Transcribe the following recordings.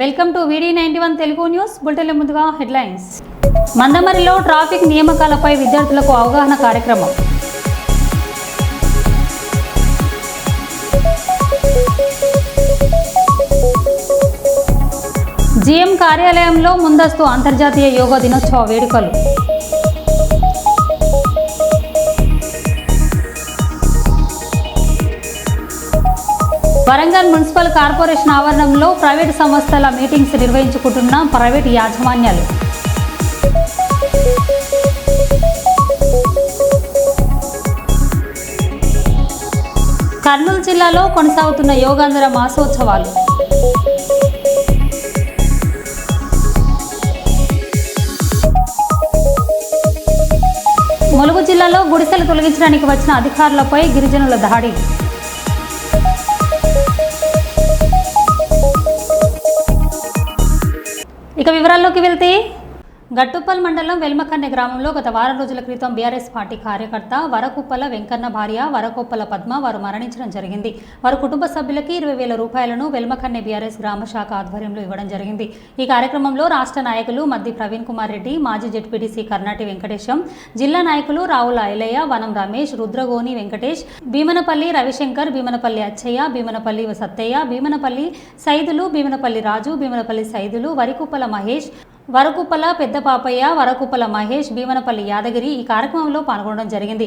Welcome to V D ninety one Telugu news బులెటిన్ల ముందుగా headlines. మందమరిలో traffic నియామకాలపై విద్యార్థులకు అవగాహన కార్యక్రమం. జీఎం కార్యాలయంలో ముందస్తు అంతర్జాతీయ యోగా దినోత్సవ వేడుకలు. వరంగల్ మున్సిపల్ కార్పొరేషన్ ఆవరణంలో ప్రైవేటు సంస్థల మీటింగ్స్ నిర్వహించుకుంటున్న ప్రైవేటు యాజమాన్యాలు. కర్నూలు జిల్లాలో కొనసాగుతున్న యోగాంధ్ర మాసోత్సవాలు. ములుగు జిల్లాలో గుడిసెలు తొలగించడానికి వచ్చిన అధికారులపై గిరిజనుల దాడి. వెళ్తే గట్టుప్పల్ మండలం వెల్మకన్నె గ్రామంలో గత వారం రోజుల క్రితం బీఆర్ఎస్ పార్టీ కార్యకర్త వరకుప్పల వెంకన్న భార్య వరకుప్పల పద్మ వారు మరణించడం జరిగింది. వారి కుటుంబ సభ్యులకి ఇరవై వేల రూపాయలను వెల్మకన్నె బీఆర్ఎస్ గ్రామ శాఖ ఆధ్వర్యంలో ఇవ్వడం జరిగింది. ఈ కార్యక్రమంలో రాష్ట్ర నాయకులు మద్ది ప్రవీణ్ కుమార్ రెడ్డి మాజీ జెడ్పీటీసీ కర్ణాటి వెంకటేశం జిల్లా నాయకులు రావుల ఐలయ్య వనం రమేష్ రుద్రగోని వెంకటేష్ భీమనపల్లి రవిశంకర్ భీమనపల్లి అచ్చయ్య భీమనపల్లి సత్తయ్య భీమనపల్లి సైదులు భీమనపల్లి రాజు భీమనపల్లి సైదులు వరికుప్పల మహేష్ వరకుప్పల పెద్ద పాపయ్య వరకుప్పల మహేష్ భీమనపల్లి యాదగిరి ఈ కార్యక్రమంలో పాల్గొనడం జరిగింది.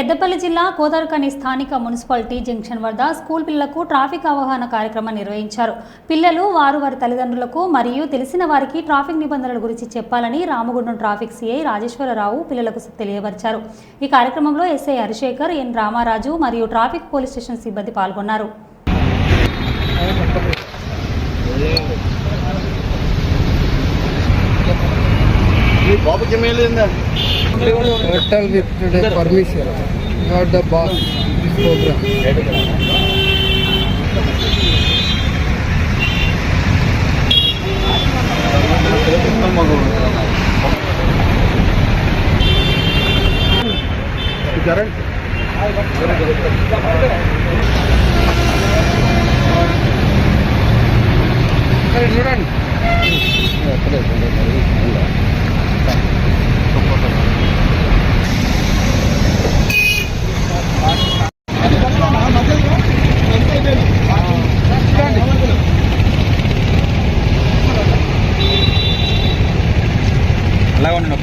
పెద్దపల్లి జిల్లా కోదరకని స్థానిక మున్సిపాలిటీ జంక్షన్ వద్ద స్కూల్ పిల్లలకు ట్రాఫిక్ అవగాహన కార్యక్రమం నిర్వహించారు. పిల్లలు వారు వారి తల్లిదండ్రులకు మరియు తెలిసిన వారికి ట్రాఫిక్ నిబంధనల గురించి చెప్పాలని రామగుండం ట్రాఫిక్ సిఐ రాజేశ్వరరావు పిల్లలకు తెలియపరిచారు. ఈ కార్యక్రమంలో ఎస్ఐ హరిశేఖర్ ఎన్ రామారాజు మరియు ట్రాఫిక్ పోలీస్ స్టేషన్ సిబ్బంది పాల్గొన్నారు. బాబుకి మేలేందా Tell with today permission, not the boss, this program. Current? Current student? Yeah, correct. అలాగే ఉండండి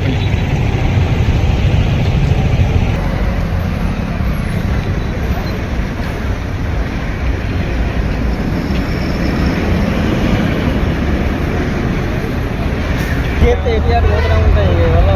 చేస్తే ఎటు ఉంటాయి వల్ల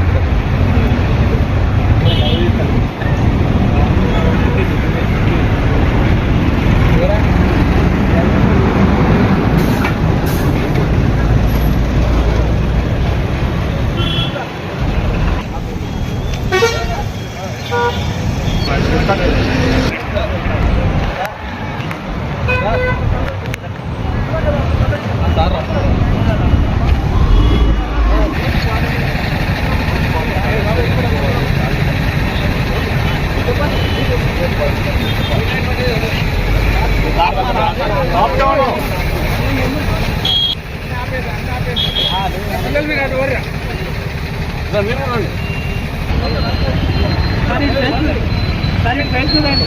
సరే ఫ్రెండ్స్ చూడండి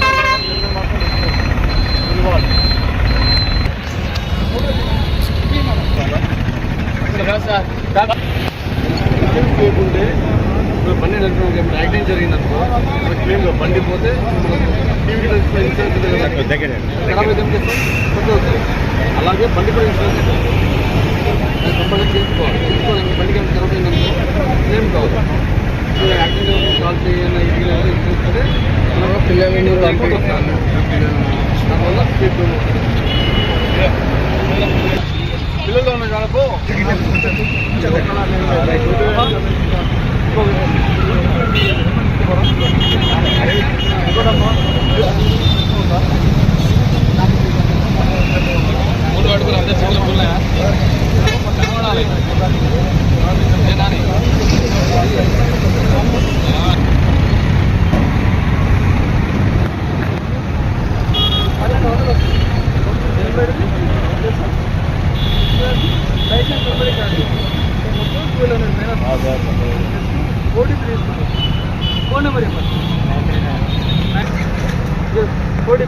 Thank you. చేసుకోవాలి లేకుంటే ఇప్పుడు బండి నడిపినప్పుడు యాక్సిడెంట్ జరిగిందనుకో మనకి మేము బండి పోతే ఇన్సూరెన్స్ ఖరాబ్ అలాగే బండి కూడా ఇన్సూరెన్స్ ನಂಬರ್ ಎಂಬತ್ತು ಕೋಟಿ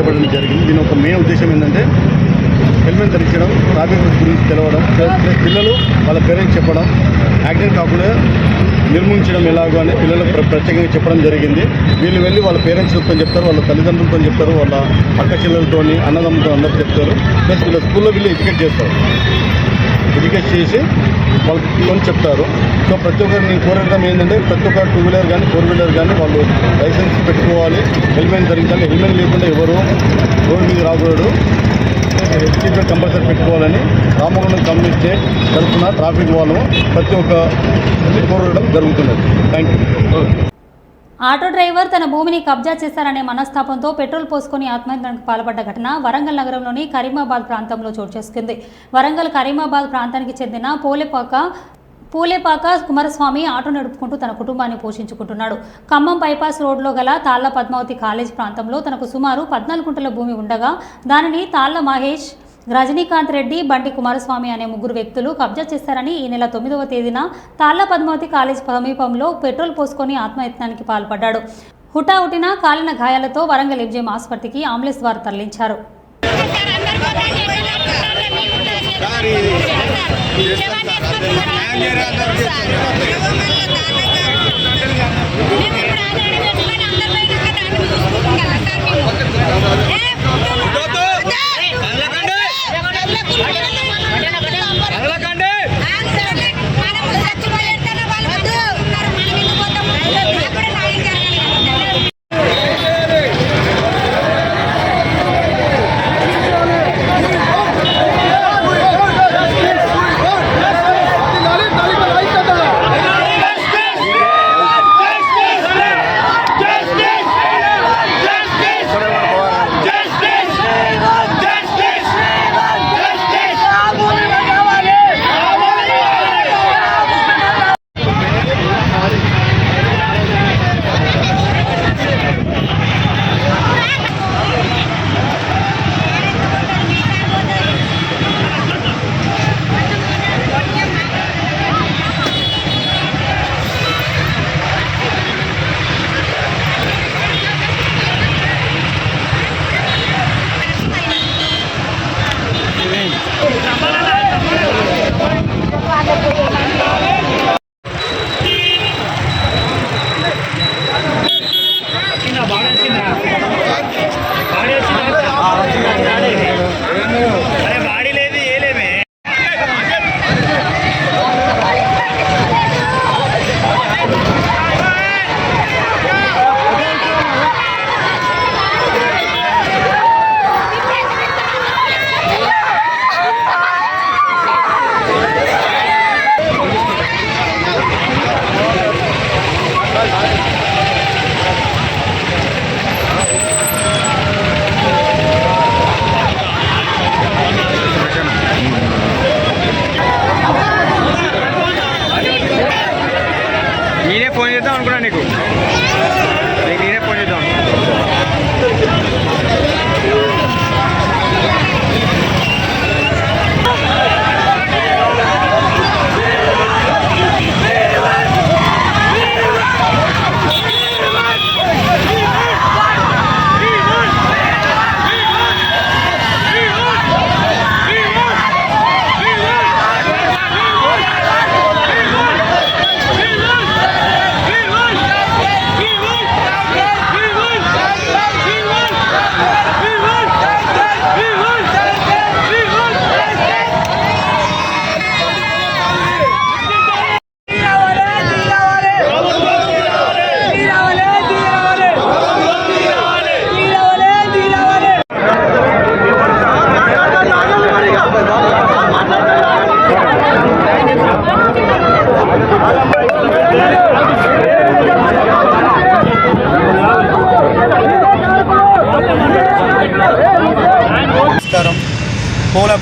చేపట్టడం జరిగింది. దీని ఒక మెయిన్ ఉద్దేశం ఏంటంటే హెల్మెట్ ధరించడం ట్రాఫిక్ రూల్స్ గురించి తెలవడం పిల్లలు వాళ్ళ పేరెంట్స్ చెప్పడం యాక్సిడెంట్ కాకుండా నిర్మూలించడం ఎలాగో అని పిల్లలకు ప్ర- ప్రత్యేకంగా చెప్పడం జరిగింది. వీళ్ళు వెళ్ళి వాళ్ళ పేరెంట్స్తో చెప్తారు వాళ్ళ తల్లిదండ్రులతో చెప్తారు వాళ్ళ పక్క చెల్లెలతో అన్నదమ్ములతో అందరూ చెప్తారు. ప్లస్ వీళ్ళ స్కూల్లో వీళ్ళు ఎడ్యుకేట్ చేస్తారు. ఎడ్యుకేట్ చేసి వాళ్ళు కొని చెప్తారు. సో ప్రతి ఒక్కరు నేను కోరడం ఏంటంటే ప్రతి ఒక్క టూ వీలర్ కానీ ఫోర్ వీలర్ కానీ వాళ్ళు లైసెన్స్ పెట్టుకోవాలి. హెల్మెట్ ధరించాలి హెల్మెట్ లేకుండా ఎవరు రోడ్డు మీద రాకూడదు. హెల్మెట్ కంపల్సరీ పెట్టుకోవాలని రామగుండం కమ్యూనిటీ తరఫున ట్రాఫిక్ వాళ్ళు ప్రతి ఒక్క కోరడం జరుగుతున్నది. థ్యాంక్ యూ ఆటో డ్రైవర్ తన భూమిని కబ్జా చేశారనే మనస్తాపంతో పెట్రోల్ పోసుకొని ఆత్మహత్యకు పాల్పడ్డ ఘటన వరంగల్ నగరంలోని కరీమాబాద్ ప్రాంతంలో చోటు చేసుకుంది. వరంగల్ కరీమాబాద్ ప్రాంతానికి చెందిన పోలేపాక పూలేపాక కుమారస్వామి ఆటో నడుపుకుంటూ తన కుటుంబాన్ని పోషించుకుంటున్నాడు. ఖమ్మం బైపాస్ రోడ్లో గల తాళ్ళ పద్మావతి కాలేజ్ ప్రాంతంలో తనకు సుమారు పద్నాలుగు గుంటల భూమి ఉండగా దానిని తాళ్ళ మహేష్ రజనీకాంత్ రెడ్డి బండి కుమారస్వామి అనే ముగ్గురు వ్యక్తులు కబ్జా చేశారని ఈ నెల తొమ్మిదవ తేదీన తాళ్ళ పద్మావతి కాలేజ్ సమీపంలో పెట్రోల్ పోసుకొని ఆత్మయత్నానికి పాల్పడ్డాడు. హుటాహుటిన కాలిన గాయాలతో వరంగల్ ఎంజీఎం ఆసుపత్రికి అంబులెన్స్ ద్వారా తరలించారు.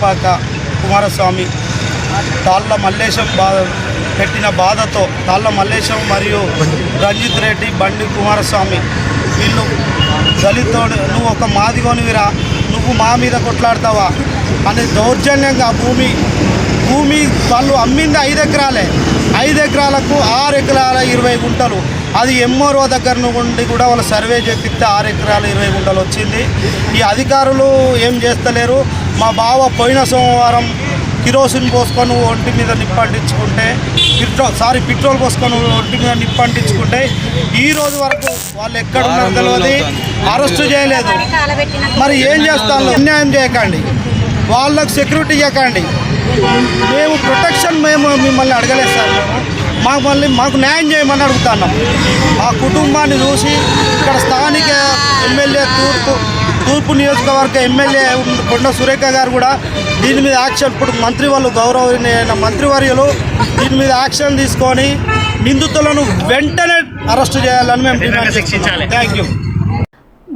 పూలపాక కుమారస్వామి తాళ్ళ మల్లేశం బాధ పెట్టిన బాధతో తాళ్ళ మల్లేశం మరియు రంజిత్ రెడ్డి బండి కుమారస్వామి వీళ్ళు దళితోడు నువ్వు ఒక మాదిగోనివిరా నువ్వు మా మీద కొట్లాడతావా అని దౌర్జన్యంగా భూమి భూమి వాళ్ళు అమ్మింది ఐదు ఎకరాలే. ఐదు ఎకరాలకు ఆరు ఎకరాల ఇరవై గుంటలు. అది ఎంఆర్ఓ దగ్గర నుండి కూడా వాళ్ళు సర్వే చేపిస్తే ఆరు ఎకరాల ఇరవై గుంటలు వచ్చింది. ఈ అధికారులు ఏం చేస్తలేరు? మా బావ పోయిన సోమవారం కిరోసిన్ పోసుకొని ఒంటి మీద నిప్పంటించుకుంటే పెట్రోల్ సారీ పెట్రోల్ పోసుకొని ఒంటి మీద నిప్పంటించుకుంటే ఈ రోజు వరకు వాళ్ళు ఎక్కడ ఉన్నారో తెలియదు అరెస్ట్ చేయలేదు. మరి ఏం చేస్తాను అన్యాయం చేయకండి. వాళ్ళకు సెక్యూరిటీ ఇవ్వకండి మేము ప్రొటెక్షన్ మేము మిమ్మల్ని అడగలేదు సార్. మేము మాకు మళ్ళీ మాకు న్యాయం చేయమని అడుగుతున్నాం. ఆ కుటుంబాన్ని చూసి ఇక్కడ స్థానిక ఎమ్మెల్యే తూర్పు తూర్పు నియోజకవర్గ ఎమ్మెల్యే కొండ సురేఖ గారు కూడా దీని మీద యాక్షన్. ఇప్పుడు మంత్రి వాళ్ళు గౌరవనీయ మంత్రివర్యులు దీని మీద యాక్షన్ తీసుకొని నిందితులను వెంటనే అరెస్ట్ చేయాలని మేము థ్యాంక్ యూ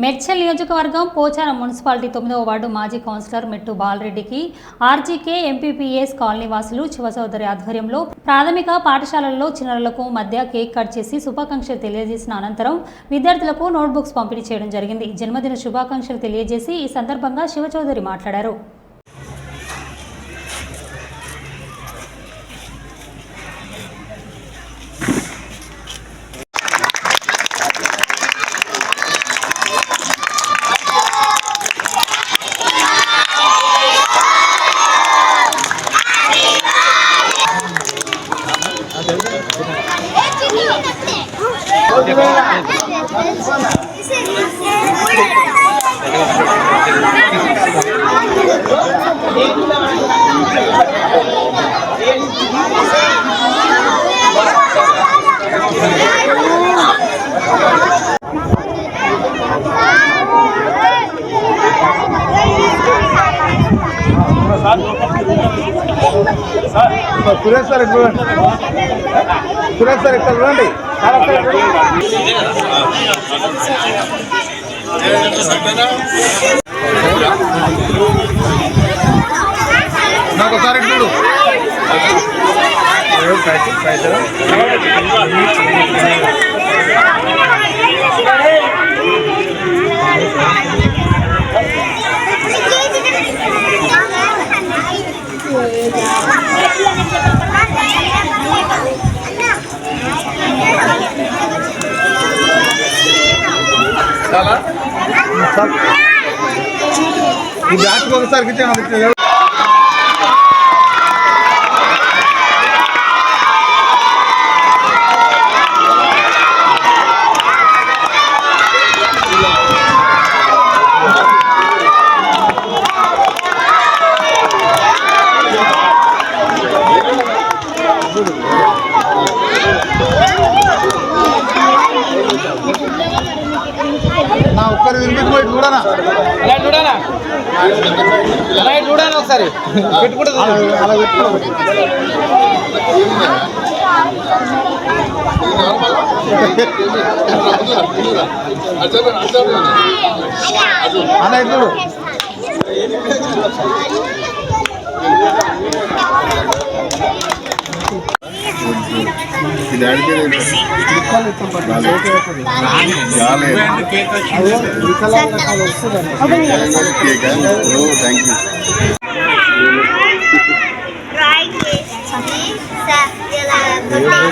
మెడ్చల్ నియోజకవర్గం పోచారం మున్సిపాలిటీ తొమ్మిదవ వార్డు మాజీ కౌన్సిలర్ మెట్టు బాలరెడ్డికి ఆర్జీకే ఎంపీపీఎస్ కాలనీ వాసులు శివచౌదరి ఆధ్వర్యంలో ప్రాథమిక పాఠశాలల్లో చిన్నారులకు మధ్య కేక్ కట్ చేసి శుభాకాంక్షలు తెలియజేసిన అనంతరం విద్యార్థులకు నోట్బుక్స్ పంపిణీ చేయడం జరిగింది. జన్మదిన శుభాకాంక్షలు తెలియజేసి ఈ సందర్భంగా శివచౌదరి మాట్లాడారు సురేష్ సార్ ఇక్కడ సురేష్ సార్ ఇక్కడ రండి నాకు ఒకసారి చూడు. ఈ బ్యాట్ ఒకసారి ఒకసారి చూడు. థ్యాంక్ యూ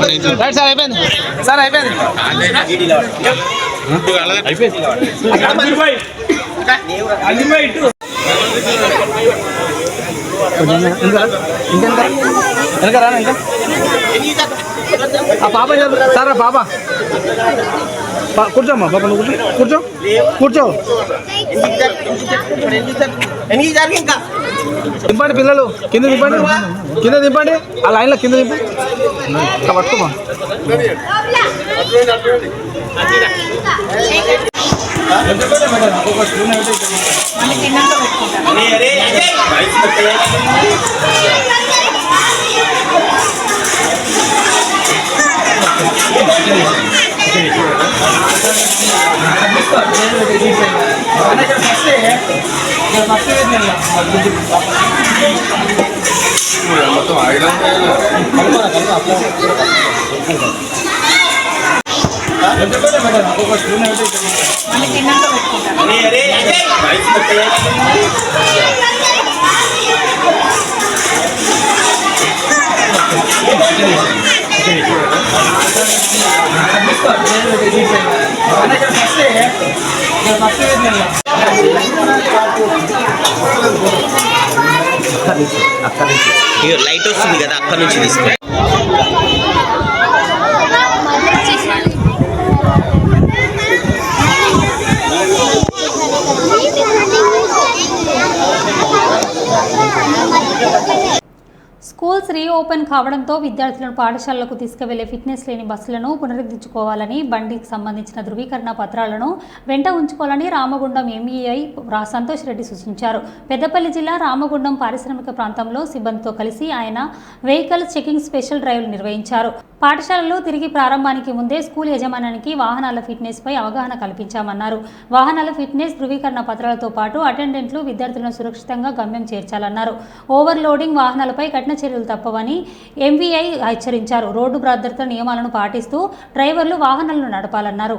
లేవా రైట్ సార్ అయిపోయింది సార్ అయిపోయింది ఇంకా రాను ఇంకా ఆ పాప సార్ ఆ పాప కూర్చోమ్మా పాప నువ్వు కూర్చో కూర్చో కూర్చో ఇంకా దింపండి పిల్లలు. కింద దింపండి. కింద దింపండి. ఆ లైన్లో కింద దింపండి ఇట్లా పట్టుకోమా ఇగో లైట్ వస్తుంది కదా అక్కడ నుంచి తీసుకో. స్కూల్స్ రీఓపెన్ కావడంతో విద్యార్థులను పాఠశాలలకు తీసుకువెళ్ళే ఫిట్నెస్ లేని బస్సులను పునరుద్ధరించుకోవాలని బండికి సంబంధించిన ధృవీకరణ పత్రాలను వెంట ఉంచుకోవాలని రామగుండం ఎంఈఐ సంతోష్ రెడ్డి సూచించారు. పెద్దపల్లి జిల్లా రామగుండం పారిశ్రామిక ప్రాంతంలో సిబ్బందితో కలిసి ఆయన వెహికల్ చెకింగ్ స్పెషల్ డ్రైవ్లు నిర్వహించారు. పాఠశాలలు తిరిగి ప్రారంభానికి ముందే స్కూల్ యజమానానికి వాహనాల ఫిట్నెస్ పై అవగాహన కల్పించామన్నారు. వాహనాల ఫిట్నెస్ ధృవీకరణ పత్రాలతో పాటు అటెండెంట్లు విద్యార్థులను సురక్షితంగా గమ్యం చేర్చాలన్నారు. ఓవర్లోడింగ్ వాహనాలపై కఠిన చర్యలు తప్పవని ఎంవీఐ హెచ్చరించారు. రోడ్డు భద్రత నియమాలను పాటిస్తూ డ్రైవర్లు వాహనాలను నడపాలన్నారు.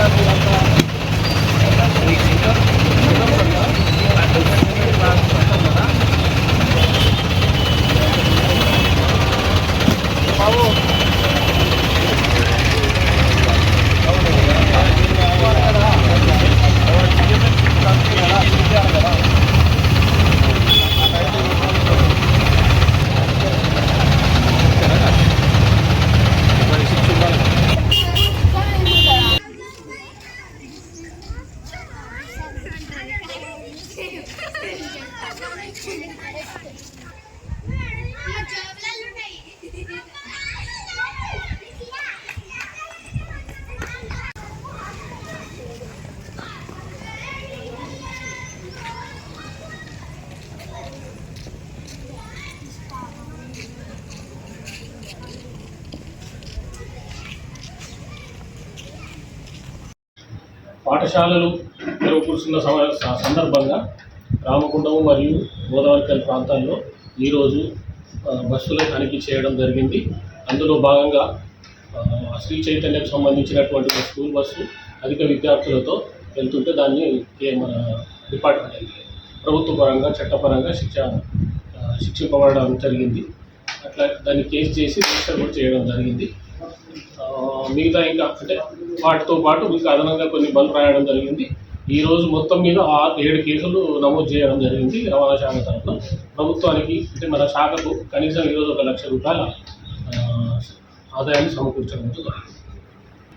Vamos. సమ- స- సందర్భంగా రామగుండం మరియు గోదావరికల్ ప్రాంతాల్లో ఈరోజు ఆ, బస్సులు తనిఖీ చేయడం జరిగింది. అందులో భాగంగా శ్రీ చైతన్యకు సంబంధించినటువంటి ఒక స్కూల్ బస్సు అధిక విద్యార్థులతో వెళ్తుంటే దాన్ని మన డిపార్ట్మెంట్ ప్రభుత్వ పరంగా చట్టపరంగా శిక్ష శిక్షింపబడడం జరిగింది. అట్లా దాన్ని కేసు చేసి రిజిస్టర్ కూడా చేయడం జరిగింది. మిగతా ఇంకా అంటే వాటితో పాటు మీకు అదనంగా కొన్ని బంద్ రాయడం జరిగింది. ఈ రోజు మొత్తం మీద ఆరు ఏడు కేసులు నమోదు చేయడం జరిగింది రవాణా శాఖ తరఫున. ప్రభుత్వానికి అంటే మన శాఖకు కనీసం ఈరోజు ఒక లక్ష రూపాయల ఆదాయాన్ని సమకూర్చడం జరిగింది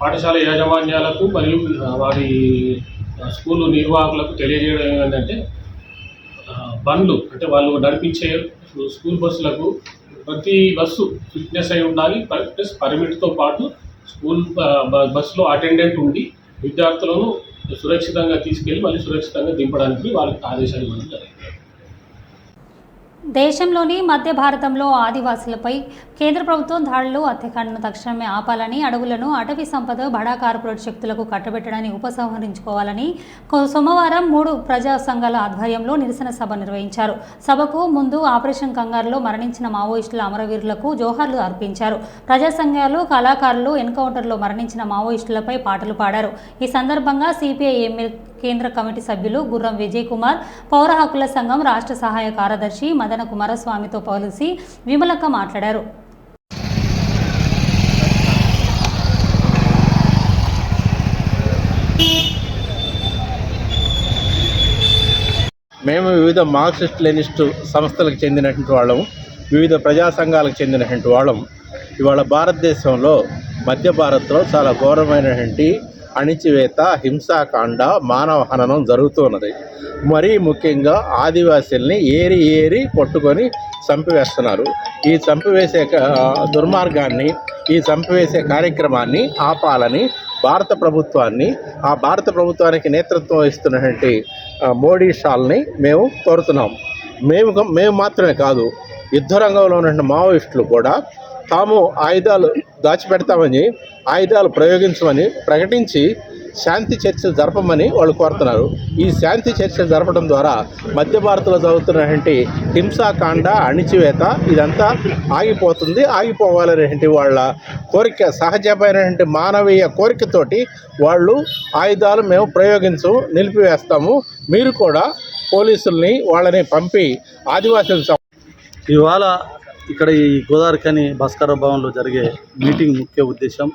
పాఠశాల యాజమాన్యాలకు మరియు వారి స్కూలు నిర్వాహకులకు తెలియజేయడం ఏంటంటే బండ్లు అంటే వాళ్ళు నడిపించే స్కూల్ బస్సులకు ప్రతి బస్సు ఫిట్నెస్ అయి ఉండాలి. ప్లస్ పర్మిట్తో పాటు స్కూల్ బస్సులో అటెండెంట్ ఉండి విద్యార్థులను సురక్షితంగా తీసుకెళ్ళి మళ్ళీ సురక్షితంగా దింపడానికి వాళ్ళకి ఆదేశాలు ఇవ్వడం జరిగింది దేశంలోని మధ్య భారతంలో ఆదివాసులపై కేంద్ర ప్రభుత్వం దాడులు హత్యాకాండను తక్షణమే ఆపాలని అడవులను అటవీ సంపద బడా కార్పొరేట్ శక్తులకు కట్టబెట్టడాన్ని ఉపసంహరించుకోవాలని సోమవారం మూడు ప్రజా సంఘాల ఆధ్వర్యంలో నిరసన సభ నిర్వహించారు. సభకు ముందు ఆపరేషన్ కంగారులో మరణించిన మావోయిస్టుల అమరవీరులకు జోహార్లు అర్పించారు. ప్రజా సంఘాలు కళాకారులు ఎన్కౌంటర్లో మరణించిన మావోయిస్టులపై పాటలు పాడారు. ఈ సందర్భంగా సిపిఐ ఎమ్మెల్యే కేంద్ర కమిటీ సభ్యులు గుర్రం విజయ్ కుమార్ పౌర హక్కుల సంఘం రాష్ట్ర సహాయ కార్యదర్శి మదన కుమారస్వామితో కలిసి విమలక్క మాట్లాడారు. మేము వివిధ మార్క్సిస్ట్ లెనిస్ట్ సంస్థలకు చెందినటువంటి వాళ్ళం వివిధ ప్రజా సంఘాలకు చెందినటువంటి వాళ్ళం. ఇవాళ భారతదేశంలో మధ్య భారత్లో చాలా ఘోరమైనటువంటి అణిచివేత హింసాకాండ మానవ హననం జరుగుతున్నది. మరీ ముఖ్యంగా ఆదివాసీల్ని ఏరి ఏరి పట్టుకొని చంపివేస్తున్నారు. ఈ చంపివేసే దుర్మార్గాన్ని ఈ చంపివేసే కార్యక్రమాన్ని ఆపాలని భారత ప్రభుత్వాన్ని ఆ భారత ప్రభుత్వానికి నేతృత్వం ఇస్తున్నటువంటి మోడీ షాల్ని మేము కోరుతున్నాం. మేము మేము మాత్రమే కాదు యుద్ధ రంగంలో ఉన్న మావోయిస్టులు కూడా తాము ఆయుధాలు దాచిపెడతామని ఆయుధాలు ప్రయోగించమని ప్రకటించి శాంతి చర్చలు జరపమని వాళ్ళు కోరుతున్నారు. ఈ శాంతి చర్చలు జరపడం ద్వారా మధ్య భారత్లో జరుగుతున్నటువంటి హింసాకాండ అణిచివేత ఇదంతా ఆగిపోతుంది. ఆగిపోవాలనేటువంటి వాళ్ళ కోరిక సహజమైనటువంటి మానవీయ కోరికతోటి వాళ్ళు ఆయుధాలు మేము ప్రయోగించము నిలిపివేస్తాము. మీరు కూడా పోలీసుల్ని వాళ్ళని పంపి ఆదివాసులు ఇవాళ ఇక్కడ ఈ గోదావరికని భాస్కర భవన్లో జరిగే మీటింగ్ ముఖ్య ఉద్దేశం.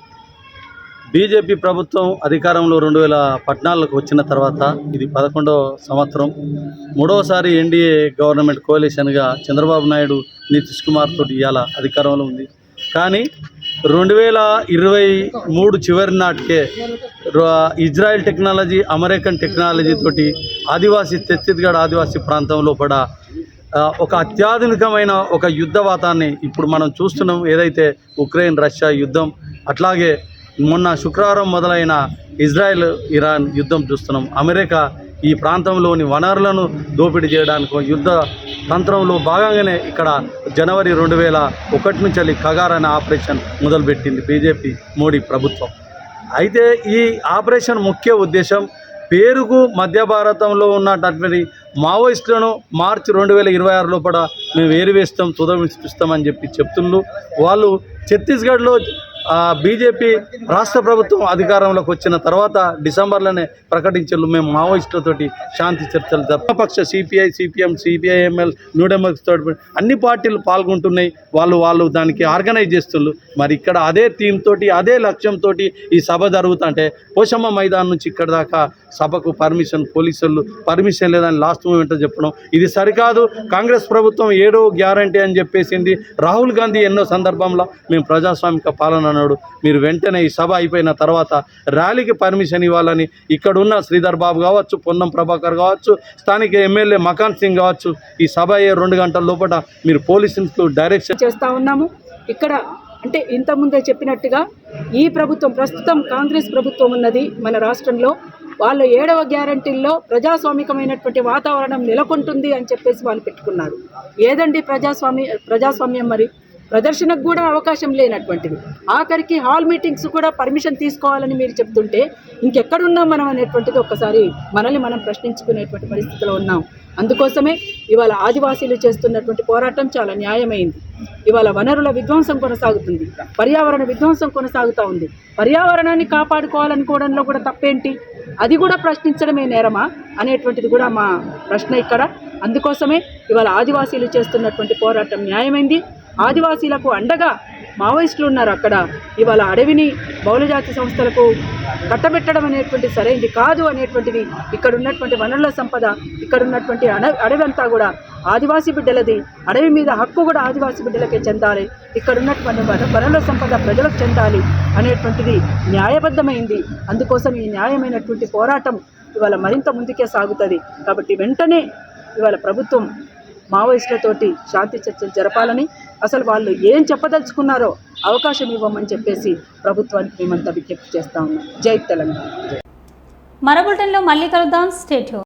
బీజేపీ ప్రభుత్వం అధికారంలో రెండు వేల పద్నాలుగుకు వచ్చిన తర్వాత ఇది పదకొండవ సంవత్సరం. మూడవసారి ఎన్డీఏ గవర్నమెంట్ కోalitionగా చంద్రబాబు నాయుడు నితీష్ కుమార్ తోటి ఇవాళ అధికారంలో ఉంది. కానీ రెండు వేల ఇరవై మూడు చివరి నాటికే ఇజ్రాయెల్ టెక్నాలజీ అమెరికన్ టెక్నాలజీ తోటి ఆదివాసీ ఛత్తీస్గఢ్ ఆదివాసీ ప్రాంతంలో పడ ఒక అత్యాధునికమైన ఒక యుద్ధ వాతాన్ని ఇప్పుడు మనం చూస్తున్నాం. ఏదైతే ఉక్రెయిన్ రష్యా యుద్ధం అట్లాగే మొన్న శుక్రవారం మొదలైన ఇజ్రాయెల్ ఇరాన్ యుద్ధం చూస్తున్నాం. అమెరికా ఈ ప్రాంతంలోని వనరులను దోపిడీ చేయడానికి యుద్ధ తంత్రంలో భాగంగానే ఇక్కడ జనవరి రెండు వేల ఒకటి నుంచి వెళ్ళి కగార్ అనే ఆపరేషన్ మొదలుపెట్టింది బీజేపీ మోడీ ప్రభుత్వం. అయితే ఈ ఆపరేషన్ ముఖ్య ఉద్దేశం పేరుకు మధ్య భారతంలో ఉన్నటువంటి మావోయిస్టులను మార్చి రెండు వేల ఇరవై ఆరు లోపల మేము వేరు వేస్తాం తుదమిస్తామని చెప్పి చెప్తున్నారు వాళ్ళు ఛత్తీస్గఢ్లో బీజేపీ రాష్ట్ర ప్రభుత్వం అధికారంలోకి వచ్చిన తర్వాత డిసెంబర్లోనే ప్రకటించారు మేము మావోయిస్టులతోటి శాంతి చర్చలు జరపపక్ష C P I C P M C P I M L new democracy తోటి అన్ని పార్టీలు పాల్గొంటున్నాయి. వాళ్ళు వాళ్ళు దానికి ఆర్గనైజ్ చేస్తున్నారు. మరి ఇక్కడ అదే థీమ్ తోటి అదే లక్ష్యంతో ఈ సభ జరుగుతుంటే పోషమ్మ మైదాన్ నుంచి ఇక్కడ దాకా సభకు పర్మిషన్ పోలీసులు పర్మిషన్ లేదని లాస్ట్ మూమెంట్ చెప్పడం. ఇది సరికాదు. కాంగ్రెస్ ప్రభుత్వం ఏడో గ్యారంటీ అని చెప్పేసింది. రాహుల్ గాంధీ ఎన్నో సందర్భంలో మేము ప్రజాస్వామిక పాలన అన్నాడు మీరు వెంటనే ఈ సభ అయిపోయిన తర్వాత ర్యాలీకి పర్మిషన్ ఇవ్వాలని ఇక్కడున్న శ్రీధర్ బాబు కావచ్చు పొన్నం ప్రభాకర్ కావచ్చు స్థానిక ఎమ్మెల్యే మకాన్ సింగ్ కావచ్చు ఈ సభ అయ్యే రెండు గంటల లోపల మీరు పోలీసులకు డైరెక్షన్ చేస్తూ ఉన్నాము. ఇక్కడ అంటే ఇంతకుముందే చెప్పినట్టుగా ఈ ప్రభుత్వం ప్రస్తుతం కాంగ్రెస్ ప్రభుత్వం ఉన్నది మన రాష్ట్రంలో. వాళ్ళ ఏడవ గ్యారంటీల్లో ప్రజాస్వామికమైనటువంటి వాతావరణం నెలకొంటుంది అని చెప్పేసి వాళ్ళు పెట్టుకున్నారు. ఏదండి ప్రజాస్వామి ప్రజాస్వామ్యం మరి? ప్రదర్శనకు కూడా అవకాశం లేనటువంటిది. ఆఖరికి హాల్ మీటింగ్స్ కూడా పర్మిషన్ తీసుకోవాలని మీరు చెప్తుంటే ఇంకెక్కడున్నాం మనం అనేటువంటిది ఒక్కసారి మనల్ని మనం ప్రశ్నించుకునేటువంటి పరిస్థితిలో ఉన్నాం. అందుకోసమే ఇవాళ ఆదివాసీలు చేస్తున్నటువంటి పోరాటం చాలా న్యాయమైంది. ఇవాళ వనరుల విధ్వంసం కొనసాగుతుంది. పర్యావరణ విధ్వంసం కొనసాగుతూ ఉంది. పర్యావరణాన్ని కాపాడుకోవాలనుకోవడంలో కూడా తప్పేంటి? అది కూడా ప్రశ్నించడమే నేరమా? అనేటువంటిది కూడా మా ప్రశ్న ఇక్కడ. అందుకోసమే ఇవాళ ఆదివాసీలు చేస్తున్నటువంటి పోరాటం న్యాయమైంది. ఆదివాసీలకు అండగా మావోయిస్టులు ఉన్నారు అక్కడ. ఇవాళ అడవిని బహుళజాతి సంస్థలకు కట్టబెట్టడం అనేటువంటి సరైనది కాదు అనేటువంటిది ఇక్కడ ఉన్నటువంటి వనరుల సంపద ఇక్కడ ఉన్నటువంటి అడవి అంతా కూడా ఆదివాసీ బిడ్డలది. అడవి మీద హక్కు కూడా ఆదివాసీ బిడ్డలకే చెందాలి. ఇక్కడ ఉన్నటువంటి వనరుల సంపద ప్రజలకు చెందాలి అనేటువంటిది న్యాయబద్ధమైంది. అందుకోసం ఈ న్యాయమైనటువంటి పోరాటం ఇవాళ మరింత ముందుకే సాగుతుంది. కాబట్టి వెంటనే ఇవాళ ప్రభుత్వం మావోయిస్టులతోటి శాంతి చర్చలు జరపాలని అసలు వాళ్ళు ఏం చెప్పదలుచుకున్నారో అవకాశం ఇవ్వమని చెప్పేసి ప్రభుత్వానికి మేమంతా విజ్ఞప్తి చేస్తా ఉన్నాం. జై తెలంగాణ. మరో బులెటిన్లో మళ్ళీ కలుద్దాం. స్టేట్